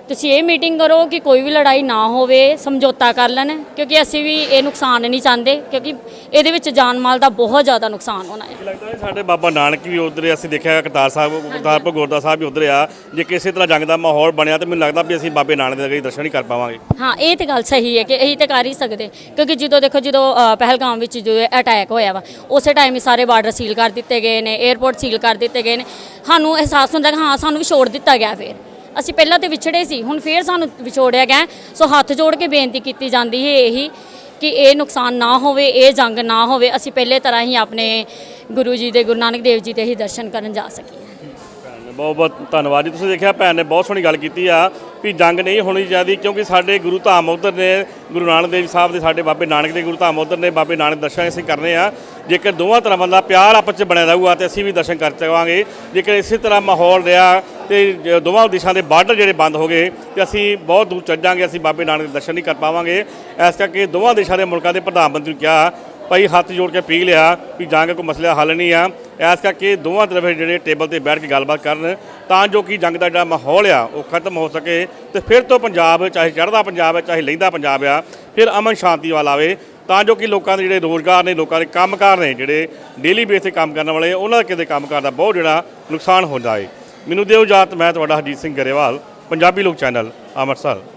ਤੁਸੀਂ ਇਹ ਮੀਟਿੰਗ ਕਰੋ ਕਿ ਕੋਈ ਵੀ ਲੜਾਈ ਨਾ ਹੋਵੇ ਸਮਝੌਤਾ ਕਰ ਲੈਣ ਕਿਉਂਕਿ ਅਸੀਂ ਵੀ ਇਹ ਨੁਕਸਾਨ ਨਹੀਂ ਚਾਹੁੰਦੇ ਕਿਉਂਕਿ ਇਹਦੇ ਵਿੱਚ ਜਾਨ ਮਾਲ ਦਾ ਬਹੁਤ ਜ਼ਿਆਦਾ ਨੁਕਸਾਨ ਹੋਣਾ ਹੈ। ਲੱਗਦਾ ਹੈ ਸਾਡੇ ਬਾਬਾ ਨਾਨਕ ਵੀ ਉਧਰ ਅਸੀਂ ਦੇਖਿਆ ਕਰਤਾਰ ਸਾਹਿਬ ਕਰਤਾਰਪੁਰ ਗੁਰਦੁਆਰਾ ਸਾਹਿਬ ਵੀ ਉਧਰ ਆ। ਜੇ ਕਿਸੇ ਤਰ੍ਹਾਂ ਜੰਗ ਦਾ ਮਾਹੌਲ ਬਣਿਆ ਤੇ ਮੈਨੂੰ ਲੱਗਦਾ ਵੀ ਅਸੀਂ ਬਾਬੇ ਨਾਨਕ ਦੇ ਅੱਗੇ ਦਰਸ਼ਨ ਨਹੀਂ ਕਰ ਪਾਵਾਂਗੇ। ਹਾਂ ਇਹ ਤੇ ਗੱਲ ਸਹੀ ਹੈ ਕਿ ਅਸੀਂ ਤੇ ਕਰ ਹੀ ਸਕਦੇ। ਕਿਉਂਕਿ ਜਦੋਂ ਦੇਖੋ ਜਦੋਂ ਪਹਿਲਗਾਮ ਵਿੱਚ ਜੋ ਅਟੈਕ ਹੋਇਆ ਵਾ ਉਸੇ ਟਾਈਮ ਹੀ ਸਾਰੇ ਬਾਰਡਰ ਸੀਲ ਕਰ ਦਿੱਤੇ ਗਏ ਨੇ 에ਅਰਪੋਰਟ ਸੀਲ ਕਰ ਦਿੱਤੇ ਗਏ ਨੇ। ਸਾਨੂੰ ਅਹਿਸਾਸ ਹੁੰਦਾ ਕਿ ਹਾਂ ਸਾਨੂੰ ਵਿਛੋੜ ਦਿੱਤਾ ਗਿਆ ਫਿਰ। ਅਸੀਂ ਪਹਿਲਾਂ ਤੇ ਵਿਛੜੇ ਸੀ, ਹੁਣ ਫੇਰ ਸਾਨੂੰ ਵਿਛੋੜਿਆ ਗਿਆ ਸੋ ਹੱਥ ਜੋੜ ਕੇ ਬੇਨਤੀ ਕੀਤੀ ਜਾਂਦੀ ਹੈ ਇਹੀ ਕਿ ਇਹ ਨੁਕਸਾਨ ਨਾ ਹੋਵੇ, ਇਹ ਜੰਗ ਨਾ ਹੋਵੇ, ਅਸੀਂ ਪਹਿਲੇ ਤਰ੍ਹਾਂ ਹੀ ਆਪਣੇ ਗੁਰੂ ਜੀ ਦੇ, ਗੁਰੂ ਨਾਨਕ ਦੇਵ ਜੀ ਦੇ ਹੀ ਦਰਸ਼ਨ ਕਰਨ ਜਾ ਸਕੀਏ। ਬਹੁਤ ਬਹੁਤ ਧੰਨਵਾਦ ਜੀ। ਤੁਸੀਂ ਦੇਖਿਆ ਭੈਣ ਨੇ ਬਹੁਤ ਸੋਹਣੀ ਗੱਲ ਕੀਤੀ ਆ ਵੀ ਜੰਗ ਨਹੀਂ ਹੋਣੀ ਚਾਹੀਦੀ ਕਿਉਂਕਿ ਸਾਡੇ ਗੁਰੂ ਧਾਮ ਉਧਰ ਨੇ, ਗੁਰੂ ਨਾਨਕ ਦੇਵ ਸਾਹਿਬ ਦੇ ਸਾਡੇ ਬਾਬੇ ਨਾਨਕ ਦੇ ਗੁਰੂ ਧਾਮ ਉਧਰ ਨੇ, ਬਾਬੇ ਨਾਨਕ ਦਰਸ਼ਨ ਅਸੀਂ ਕਰਨੇ ਆ। ਜੇਕਰ ਦੋਵਾਂ ਤਰ੍ਹਾਂ ਦਾ ਪਿਆਰ ਆਪਸ ਚ ਬਣਿਆ ਰਹੂਗਾ ਤੇ ਅਸੀਂ ਵੀ ਦਰਸ਼ਨ ਕਰ ਸਕਾਂਗੇ। ਜੇਕਰ ਇਸੇ ਤਰ੍ਹਾਂ ਮਾਹੌਲ ਰਿਹਾ ਤੇ ਜ- ਦੋਵਾਂ ਦਿਸ਼ਾ ਦੇ ਬਾਰਡਰ ਜਿਹੜੇ ਬੰਦ ਹੋ ਗਏ ਤੇ ਅਸੀਂ ਬਹੁਤ ਦੂਰ ਚੱਲ ਜਾਾਂਗੇ, ਅਸੀਂ ਬਾਬੇ ਨਾਨਕ ਦੇ ਦਰਸ਼ਨ ਨਹੀਂ ਕਰ ਪਾਵਾਂਗੇ। ਇਸ ਕਰਕੇ ਦੋਵਾਂ ਦੇਸ਼ਾਂ ਦੇ ਮੁਲਕਾਂ ਦੇ ਪ੍ਰਧਾਨ ਮੰਤਰੀ ਨੂੰ ਕਿਹਾ ਭਾਈ ਹੱਥ ਜੋੜ ਕੇ ਪੀ ਲਿਆ ਵੀ ਜੰਗ ਕੋਈ ਮਸਲੇ ਹੱਲ ਨਹੀਂ ਆ। ਇਸ ਕਰਕੇ ਦੋਵਾਂ ਤਰਫ ਜਿਹੜੇ ਟੇਬਲ ਤੇ ਬੈਠ ਕੇ ਗੱਲਬਾਤ ਕਰਨ, ਤਾਂ ਜੋ ਕਿ ਜੰਗ ਦਾ ਜਿਹੜਾ ਮਾਹੌਲ ਆ, ਉਹ ਖਤਮ ਹੋ ਸਕੇ। ਤੇ ਫਿਰ ਤੋਂ ਪੰਜਾਬ, ਚਾਹੇ ਚੜ੍ਹਦਾ ਪੰਜਾਬ ਹੈ ਚਾਹੇ ਲਹਿੰਦਾ ਪੰਜਾਬ ਆ, ਫਿਰ ਅਮਨ ਸ਼ਾਂਤੀ ਵਾਲਾ ਆਵੇ। ਤਾਂ ਜੋ ਕਿ ਲੋਕਾਂ ਦੇ ਜਿਹੜੇ ਰੋਜ਼ਗਾਰ ਨੇ, ਲੋਕਾਂ ਦੇ ਕੰਮਕਾਰ ਨੇ, ਜਿਹੜੇ ਡੇਲੀ ਬੇਸ ਤੇ ਕੰਮ ਕਰਨ ਵਾਲੇ, ਉਹਨਾਂ ਦਾ ਕਿਤੇ ਕੰਮਕਾਰ ਦਾ ਬਹੁਤ ਜਿਹੜਾ ਨੁਕਸਾਨ ਹੋ ਹੈ ਮੈਨੂੰ ਦਿਓ ਇਜਾਜ਼ਤ, ਮੈਂ ਤੁਹਾਡਾ ਹਰਜੀਤ ਸਿੰਘ ਗਰੇਵਾਲ, ਪੰਜਾਬੀ ਲੋਕ ਚੈਨਲ, ਅੰਮ੍ਰਿਤਸਰ।